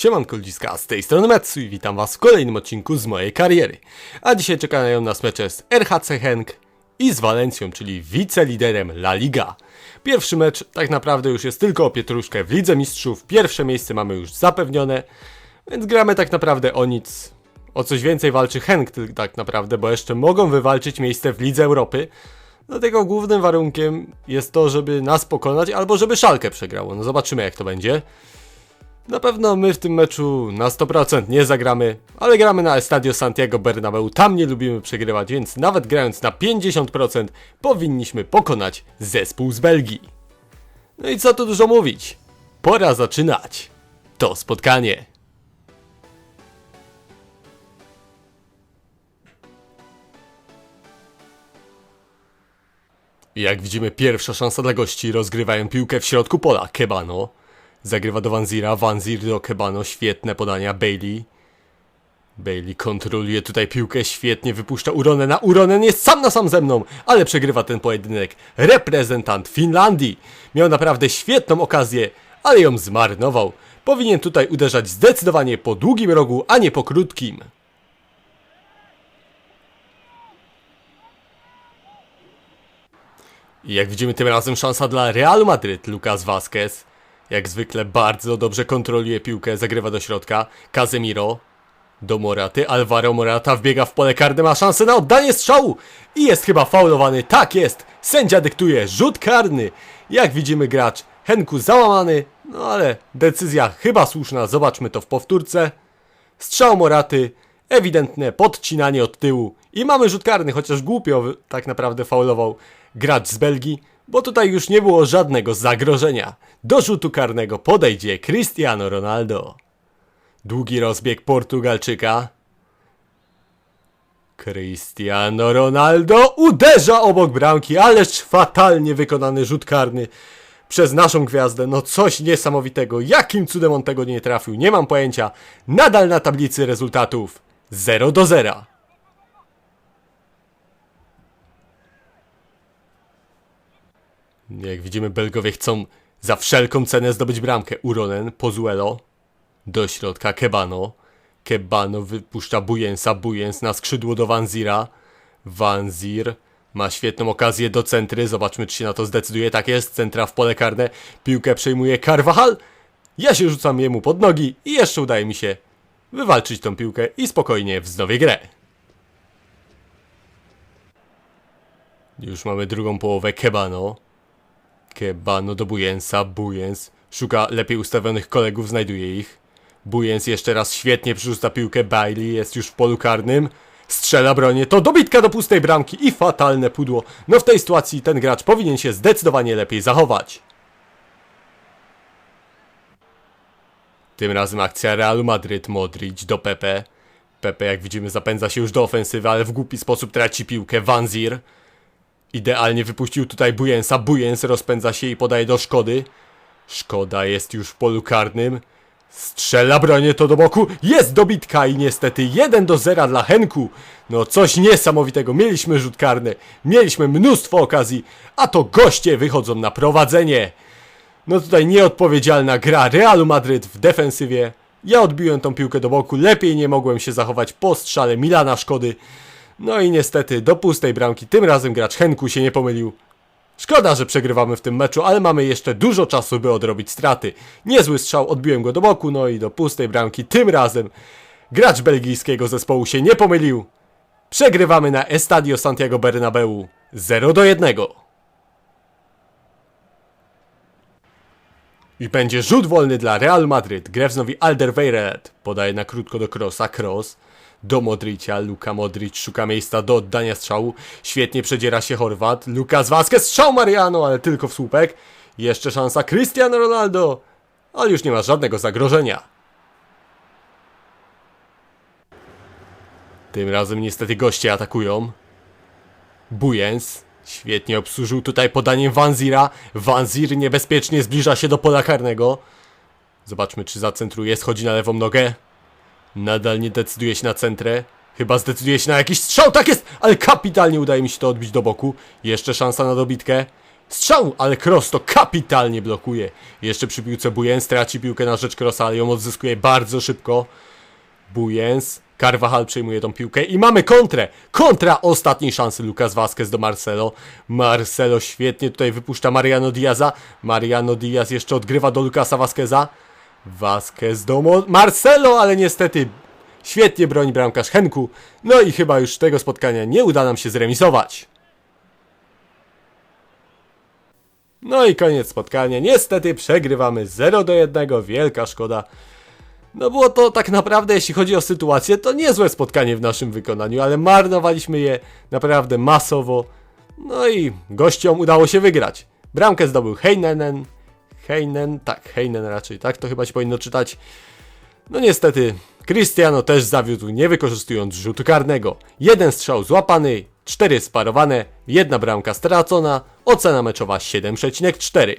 Siemanko ludziska, z tej strony Metsu i witam was w kolejnym odcinku z mojej kariery. A dzisiaj czekają nas mecze z RHC Henk i z Walencją, czyli wiceliderem La Liga. Pierwszy mecz tak naprawdę już jest tylko o pietruszkę w Lidze Mistrzów, pierwsze miejsce mamy już zapewnione, więc gramy tak naprawdę o nic. O coś więcej walczy Henk tak naprawdę, bo jeszcze mogą wywalczyć miejsce w Lidze Europy. Dlatego głównym warunkiem jest to, żeby nas pokonać albo żeby Szalkę przegrało. No zobaczymy jak to będzie. Na pewno my w tym meczu na 100% nie zagramy, ale gramy na Estadio Santiago Bernabeu, tam nie lubimy przegrywać, więc nawet grając na 50% powinniśmy pokonać zespół z Belgii. No i co tu dużo mówić? Pora zaczynać to spotkanie. Jak widzimy, pierwsza szansa dla gości. Rozgrywają piłkę w środku pola. Kebano. Zagrywa do Wanzira. Wanzir do Kebano. Świetne podania. Bailey. Bailey kontroluje tutaj piłkę. Świetnie wypuszcza Uronena. Uronen jest sam na sam ze mną, ale przegrywa ten pojedynek. Reprezentant Finlandii. Miał naprawdę świetną okazję, ale ją zmarnował. Powinien tutaj uderzać zdecydowanie po długim rogu, a nie po krótkim. I jak widzimy tym razem szansa dla Realu Madryt. Lucas Vazquez jak zwykle bardzo dobrze kontroluje piłkę, zagrywa do środka. Casemiro do Moraty. Alvaro Morata wbiega w pole karne, ma szansę na oddanie strzału i jest chyba faulowany. Tak jest! Sędzia dyktuje rzut karny. Jak widzimy gracz Henku załamany, no ale decyzja chyba słuszna. Zobaczmy to w powtórce. Strzał Moraty, ewidentne podcinanie od tyłu i mamy rzut karny, chociaż głupio tak naprawdę faulował gracz z Belgii, bo tutaj już nie było żadnego zagrożenia. Do rzutu karnego podejdzie Cristiano Ronaldo. Długi rozbieg Portugalczyka. Cristiano Ronaldo uderza obok bramki, ależ fatalnie wykonany rzut karny przez naszą gwiazdę. No coś niesamowitego. Jakim cudem on tego nie trafił? Nie mam pojęcia. Nadal na tablicy rezultatów 0 do 0. Jak widzimy, Belgowie chcą za wszelką cenę zdobyć bramkę. Uronen, Pozuelo, do środka Kebano. Kebano wypuszcza Bujensa, Bujens na skrzydło do Wanzira. Wanzir ma świetną okazję do centry. Zobaczmy, czy się na to zdecyduje. Tak jest, centra w pole karne. Piłkę przejmuje Carvajal. Ja się rzucam jemu pod nogi i jeszcze udaje mi się wywalczyć tą piłkę i spokojnie wznowię grę. Już mamy drugą połowę Kebano. Kebano do Bujensa, Bujens szuka lepiej ustawionych kolegów, znajduje ich. Bujens jeszcze raz świetnie przerzuca piłkę, Bailey jest już w polu karnym. Strzela bronię, to dobitka do pustej bramki i fatalne pudło. No w tej sytuacji ten gracz powinien się zdecydowanie lepiej zachować. Tym razem akcja Realu Madryt, Modric do Pepe. Pepe jak widzimy zapędza się już do ofensywy, ale w głupi sposób traci piłkę. Wanzir. Idealnie wypuścił tutaj Bujensa. Bujens rozpędza się i podaje do Szkody. Szkoda jest już w polu karnym. Strzela bronię to do boku. Jest dobitka i niestety 1 do 0 dla Henku. No coś niesamowitego. Mieliśmy rzut karny. Mieliśmy mnóstwo okazji. A to goście wychodzą na prowadzenie. No tutaj nieodpowiedzialna gra Realu Madryt w defensywie. Ja odbiłem tą piłkę do boku. Lepiej nie mogłem się zachować po strzale Milana Szkody. No i niestety do pustej bramki. Tym razem gracz Henku się nie pomylił. Szkoda, że przegrywamy w tym meczu, ale mamy jeszcze dużo czasu, by odrobić straty. Niezły strzał, odbiłem go do boku, no i do pustej bramki. Tym razem gracz belgijskiego zespołu się nie pomylił. Przegrywamy na Estadio Santiago Bernabeu 0 do 1. I będzie rzut wolny dla Real Madryt. Grę wznowi Alderweireld. Podaje na krótko do Krosa. Kroos do Modricia. Luka Modric szuka miejsca do oddania strzału. Świetnie przedziera się Chorwat. Lukas Vazquez. Strzał Mariano, ale tylko w słupek. Jeszcze szansa Cristiano Ronaldo. Ale już nie ma żadnego zagrożenia. Tym razem niestety goście atakują. Bujens świetnie obsłużył tutaj podaniem Wanzira. Wanzir niebezpiecznie zbliża się do pola karnego. Zobaczmy, czy zacentruje. Schodzi na lewą nogę. Nadal nie decyduje się na centrę. Chyba zdecyduje się na jakiś strzał. Tak jest! Ale kapitalnie udaje mi się to odbić do boku. Jeszcze szansa na dobitkę. Strzał, ale Cross to kapitalnie blokuje. Jeszcze przy piłce Bujens traci piłkę na rzecz Crossa, ale ją odzyskuje bardzo szybko. Bujens, Carvajal przejmuje tą piłkę i mamy kontrę. Kontra ostatniej szansy Lucas Vazquez do Marcelo. Marcelo świetnie tutaj wypuszcza Mariano Diaza. Mariano Diaz jeszcze odgrywa do Lucasa Vazqueza. Vazquez do Marcelo, ale niestety świetnie broni bramkarz Henku. No i chyba już tego spotkania nie uda nam się zremisować. No i koniec spotkania. Niestety przegrywamy 0 do 1. Wielka szkoda. No było to tak naprawdę, jeśli chodzi o sytuację, to niezłe spotkanie w naszym wykonaniu, ale marnowaliśmy je naprawdę masowo. No i gościom udało się wygrać. Bramkę zdobył Heinenen. Heinen, tak, Heinen raczej, tak to chyba się powinno czytać. No niestety, Cristiano też zawiódł, nie wykorzystując rzutu karnego. Jeden strzał złapany, cztery sparowane, jedna bramka stracona, ocena meczowa 7,4.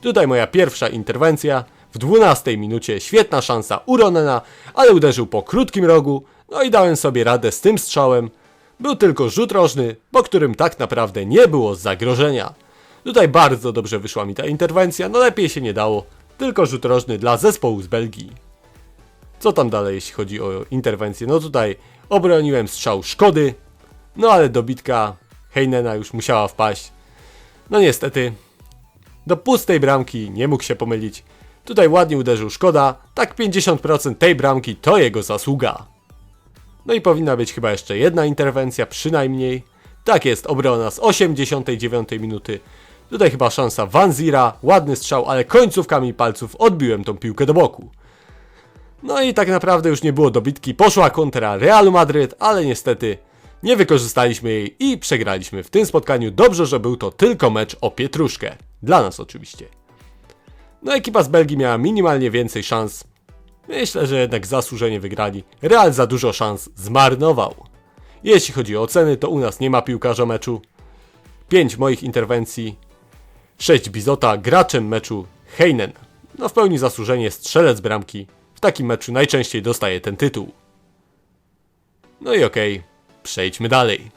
Tutaj moja pierwsza interwencja. W 12 minucie świetna szansa Uronena, ale uderzył po krótkim rogu, no i dałem sobie radę z tym strzałem. Był tylko rzut rożny, po którym tak naprawdę nie było zagrożenia. Tutaj bardzo dobrze wyszła mi ta interwencja, no lepiej się nie dało. Tylko rzut rożny dla zespołu z Belgii. Co tam dalej, jeśli chodzi o interwencję? No tutaj obroniłem strzał Szkody, no ale dobitka Heinena już musiała wpaść. No niestety, do pustej bramki nie mógł się pomylić. Tutaj ładnie uderzył Szkoda, tak 50% tej bramki to jego zasługa. No i powinna być chyba jeszcze jedna interwencja, przynajmniej. Tak jest, obrona z 89 minuty. Tutaj chyba szansa Vanzira, ładny strzał, ale końcówkami palców odbiłem tą piłkę do boku. No i tak naprawdę już nie było dobitki, poszła kontra Realu Madryt, ale niestety nie wykorzystaliśmy jej i przegraliśmy w tym spotkaniu. Dobrze, że był to tylko mecz o pietruszkę. Dla nas oczywiście. No ekipa z Belgii miała minimalnie więcej szans. Myślę, że jednak zasłużenie wygrali. Real za dużo szans zmarnował. Jeśli chodzi o oceny, to u nas nie ma piłkarza meczu. 5 moich interwencji. 6 Bizota, graczem meczu Heinen. No w pełni zasłużenie strzelec bramki. W takim meczu najczęściej dostaje ten tytuł. No i okej, przejdźmy dalej.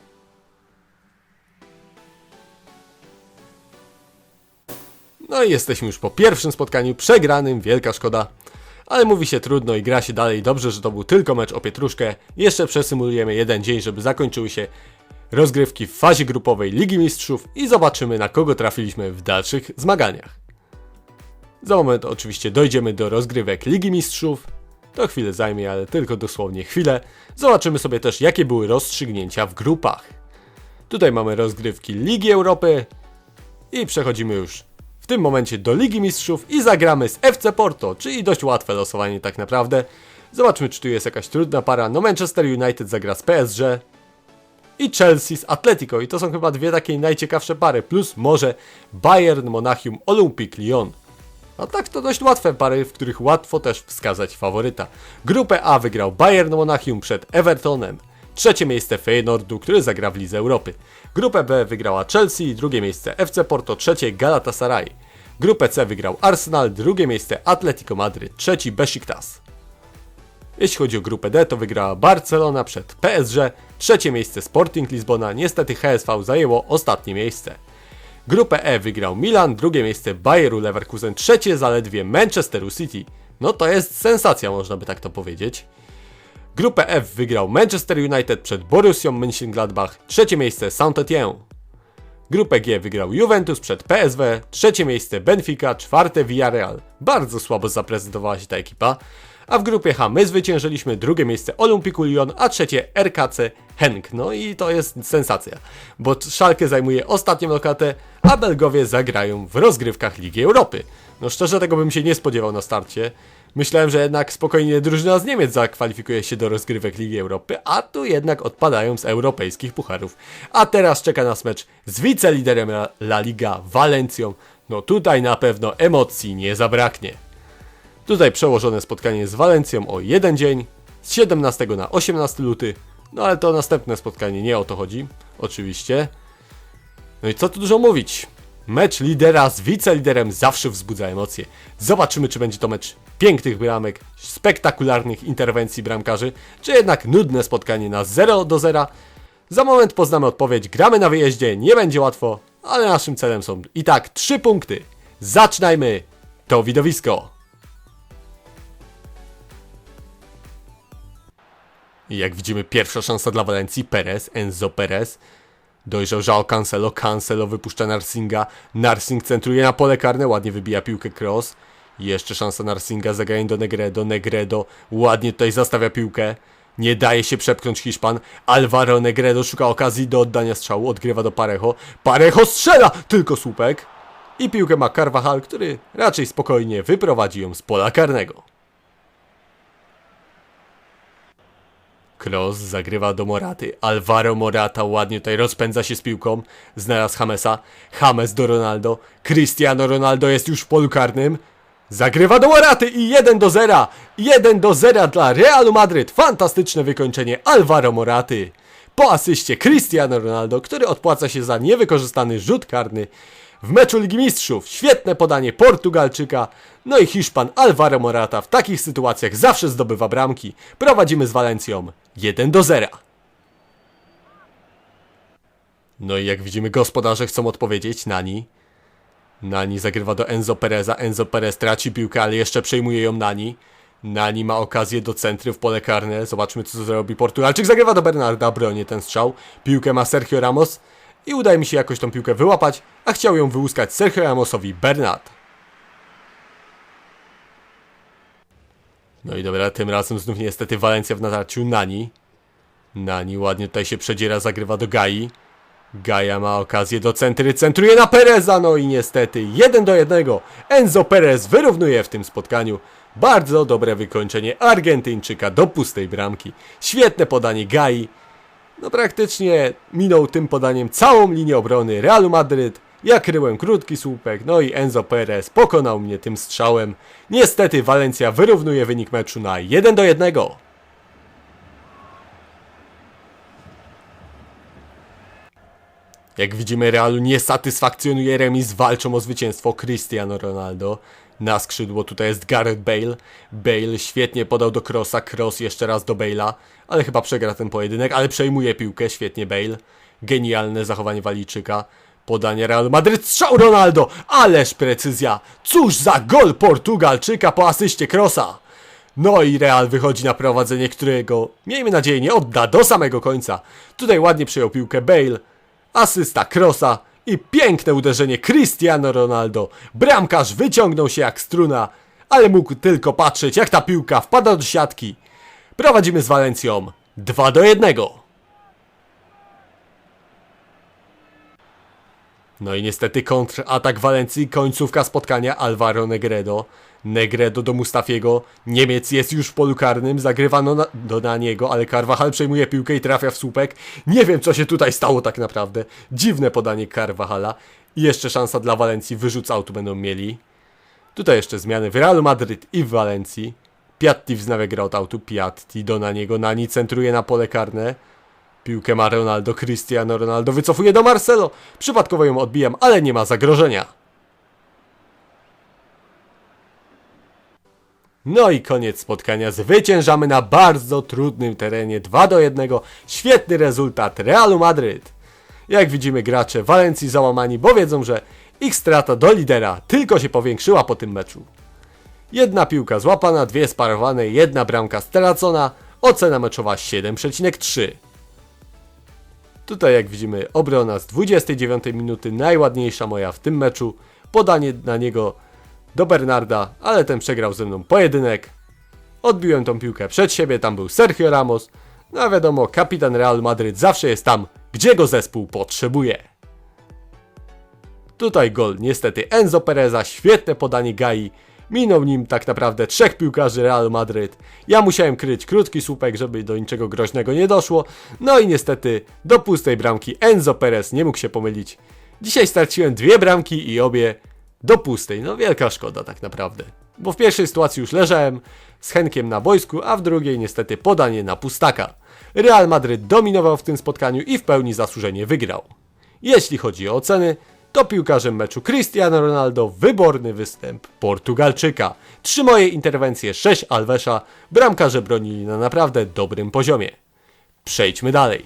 No i jesteśmy już po pierwszym spotkaniu przegranym, wielka szkoda. Ale mówi się trudno i gra się dalej. Dobrze, że to był tylko mecz o pietruszkę. Jeszcze przesymulujemy jeden dzień, żeby zakończyły się rozgrywki w fazie grupowej Ligi Mistrzów i zobaczymy na kogo trafiliśmy w dalszych zmaganiach. Za moment oczywiście dojdziemy do rozgrywek Ligi Mistrzów. To chwilę zajmie, ale tylko dosłownie chwilę. Zobaczymy sobie też jakie były rozstrzygnięcia w grupach. Tutaj mamy rozgrywki Ligi Europy i przechodzimy już w tym momencie do Ligi Mistrzów i zagramy z FC Porto, czyli dość łatwe losowanie tak naprawdę. Zobaczmy czy tu jest jakaś trudna para. No Manchester United zagra z PSG i Chelsea z Atletico i to są chyba dwie takie najciekawsze pary, plus może Bayern Monachium Olympique Lyon. A tak to dość łatwe pary, w których łatwo też wskazać faworyta. Grupę A wygrał Bayern Monachium przed Evertonem. Trzecie miejsce Feyenoordu, który zagra w Lidze Europy. Grupę B wygrała Chelsea, drugie miejsce FC Porto, trzecie Galatasaray. Grupę C wygrał Arsenal, drugie miejsce Atletico Madryt, trzeci Besiktas. Jeśli chodzi o grupę D, to wygrała Barcelona przed PSG, trzecie miejsce Sporting Lizbona, niestety HSV zajęło ostatnie miejsce. Grupę E wygrał Milan, drugie miejsce Bayeru Leverkusen, trzecie zaledwie Manchesteru City. No to jest sensacja, można by tak to powiedzieć. Grupę F wygrał Manchester United przed Borussią Mönchengladbach, trzecie miejsce Saint-Étienne. Grupę G wygrał Juventus przed PSW, trzecie miejsce Benfica, czwarte Villarreal. Bardzo słabo zaprezentowała się ta ekipa. A w grupie H my zwyciężyliśmy drugie miejsce Olympiku Lyon, a trzecie RKC Henk. No i to jest sensacja, bo Schalke zajmuje ostatnią lokatę, a Belgowie zagrają w rozgrywkach Ligi Europy. No szczerze tego bym się nie spodziewał na starcie. Myślałem, że jednak spokojnie drużyna z Niemiec zakwalifikuje się do rozgrywek Ligi Europy, a tu jednak odpadają z europejskich pucharów. A teraz czeka nas mecz z wiceliderem La Liga Walencją. No tutaj na pewno emocji nie zabraknie. Tutaj przełożone spotkanie z Walencją o jeden dzień, z 17 na 18 luty. No ale to następne spotkanie, nie o to chodzi, oczywiście. No i co tu dużo mówić? Mecz lidera z wiceliderem zawsze wzbudza emocje. Zobaczymy, czy będzie to mecz pięknych bramek, spektakularnych interwencji bramkarzy, czy jednak nudne spotkanie na 0 do 0. Za moment poznamy odpowiedź, gramy na wyjeździe, nie będzie łatwo, ale naszym celem są i tak trzy punkty. Zaczynajmy to widowisko. Jak widzimy, pierwsza szansa dla Walencji. Perez, Enzo Perez. Dojrzał Joao Cancelo, Cancelo wypuszcza Narsinga. Narsing centruje na pole karne, ładnie wybija piłkę cross. Jeszcze szansa Narsinga, zagranie do Negredo, Negredo ładnie tutaj zastawia piłkę. Nie daje się przepchnąć Hiszpan. Alvaro Negredo szuka okazji do oddania strzału, odgrywa do Parejo. Parejo strzela! Tylko słupek. I piłkę ma Carvajal, który raczej spokojnie wyprowadzi ją z pola karnego. Kroos zagrywa do Moraty. Alvaro Morata ładnie tutaj rozpędza się z piłką. Znalazł Hamesa. James do Ronaldo. Cristiano Ronaldo jest już w polu karnym. Zagrywa do Moraty i 1 do 0. 1 do 0 dla Realu Madryt. Fantastyczne wykończenie Alvaro Moraty. Po asyście Cristiano Ronaldo, który odpłaca się za niewykorzystany rzut karny w meczu Ligi Mistrzów. Świetne podanie Portugalczyka. No i Hiszpan Alvaro Morata w takich sytuacjach zawsze zdobywa bramki. Prowadzimy z Walencją 1 do 0. No i jak widzimy gospodarze chcą odpowiedzieć, Nani. Nani zagrywa do Enzo Pereza. Enzo Perez traci piłkę, ale jeszcze przejmuje ją Nani. Nani ma okazję do centry w pole karne. Zobaczmy, co zrobi Portugalczyk. Zagrywa do Bernarda, broni ten strzał. Piłkę ma Sergio Ramos i udaje mi się jakoś tą piłkę wyłapać, a chciał ją wyłuskać Sergio Ramosowi Bernard. No i dobra, tym razem znów niestety Walencja w natarciu Nani. Nani ładnie tutaj się przedziera, zagrywa do Gai. Gaja ma okazję do centry, centruje na Pereza, no i niestety 1 do 1. Enzo Perez wyrównuje w tym spotkaniu. Bardzo dobre wykończenie Argentyńczyka do pustej bramki. Świetne podanie Gai. No praktycznie minął tym podaniem całą linię obrony Realu Madryt. Ja kryłem krótki słupek, no i Enzo Perez pokonał mnie tym strzałem. Niestety Walencja wyrównuje wynik meczu na 1 do 1. Jak widzimy, Realu nie satysfakcjonuje remis, walczą o zwycięstwo Cristiano Ronaldo. Na skrzydło tutaj jest Gareth Bale. Bale świetnie podał do Crossa, Cross jeszcze raz do Bale'a, ale chyba przegra ten pojedynek, ale przejmuje piłkę, świetnie Bale. Genialne zachowanie Walijczyka. Podanie Real Madryt, strzał Ronaldo, ależ precyzja. Cóż za gol Portugalczyka po asyście Crossa. No i Real wychodzi na prowadzenie, którego miejmy nadzieję nie odda do samego końca. Tutaj ładnie przejął piłkę Bale, asysta Crossa i piękne uderzenie Cristiano Ronaldo. Bramkarz wyciągnął się jak struna, ale mógł tylko patrzeć jak ta piłka wpada do siatki. Prowadzimy z Walencją 2 do 1. No i niestety kontratak Walencji, końcówka spotkania Alvaro Negredo. Negredo do Mustafiego. Niemiec jest już w polu karnym, zagrywano na, do na niego, ale Carvajal przejmuje piłkę i trafia w słupek. Nie wiem co się tutaj stało tak naprawdę. Dziwne podanie Carvajala. I jeszcze szansa dla Walencji, wyrzut z autu będą mieli. Tutaj jeszcze zmiany w Realu Madryt i w Walencji. Piatti wznawia gra od autu, Piatti do na niego, Nani centruje na pole karne. Piłkę ma Ronaldo, Cristiano Ronaldo wycofuje do Marcelo. Przypadkowo ją odbijam, ale nie ma zagrożenia. No i koniec spotkania. Zwyciężamy na bardzo trudnym terenie 2 do 1. Świetny rezultat Realu Madryt. Jak widzimy gracze Walencji załamani, bo wiedzą, że ich strata do lidera tylko się powiększyła po tym meczu. Jedna piłka złapana, dwie sparowane, jedna bramka stracona. Ocena meczowa 7,3. Tutaj jak widzimy obrona z 29 minuty, najładniejsza moja w tym meczu. Podanie na niego do Bernarda, ale ten przegrał ze mną pojedynek. Odbiłem tą piłkę przed siebie, tam był Sergio Ramos. No a wiadomo, kapitan Real Madryt zawsze jest tam, gdzie go zespół potrzebuje. Tutaj gol niestety Enzo Pereza, świetne podanie Gai. Minął nim tak naprawdę trzech piłkarzy Real Madryt. Ja musiałem kryć krótki słupek, żeby do niczego groźnego nie doszło. No i niestety do pustej bramki Enzo Perez nie mógł się pomylić. Dzisiaj straciłem dwie bramki i obie do pustej. No wielka szkoda tak naprawdę. Bo w pierwszej sytuacji już leżałem z Henkiem na boisku, a w drugiej niestety podanie na pustaka. Real Madryt dominował w tym spotkaniu i w pełni zasłużenie wygrał. Jeśli chodzi o oceny, to piłkarzem meczu Cristiano Ronaldo wyborny występ Portugalczyka. Trzy moje interwencje, sześć Alvesa, bramkarze bronili na naprawdę dobrym poziomie. Przejdźmy dalej.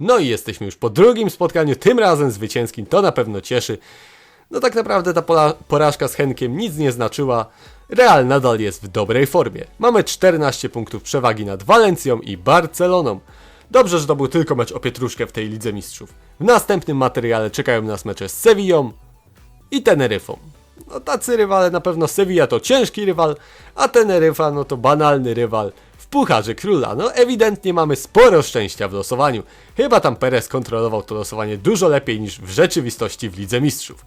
No i jesteśmy już po drugim spotkaniu, tym razem zwycięskim, to na pewno cieszy. No tak naprawdę ta porażka z Henkiem nic nie znaczyła. Real nadal jest w dobrej formie. Mamy 14 punktów przewagi nad Walencją i Barceloną. Dobrze, że to był tylko mecz o pietruszkę w tej Lidze Mistrzów. W następnym materiale czekają nas mecze z Sevillą i Teneryfą. No tacy rywale na pewno Sevilla to ciężki rywal, a Teneryfa no to banalny rywal w Pucharze Króla. No ewidentnie mamy sporo szczęścia w losowaniu. Chyba tam Perez kontrolował to losowanie dużo lepiej niż w rzeczywistości w Lidze Mistrzów.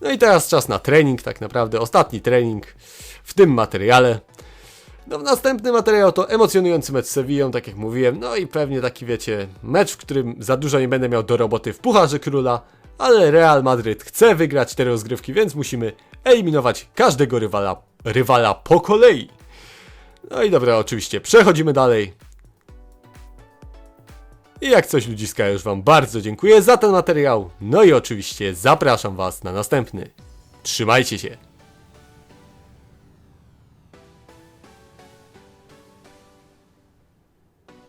No i teraz czas na trening, tak naprawdę ostatni trening w tym materiale. No następny materiał to emocjonujący mecz z Sevillą, tak jak mówiłem, no i pewnie taki wiecie, mecz, w którym za dużo nie będę miał do roboty w Pucharze Króla, ale Real Madryt chce wygrać te rozgrywki, więc musimy eliminować każdego rywala, rywala po kolei. No i dobra, oczywiście przechodzimy dalej. I jak coś ludziska, już Wam bardzo dziękuję za ten materiał. No i oczywiście zapraszam Was na następny. Trzymajcie się.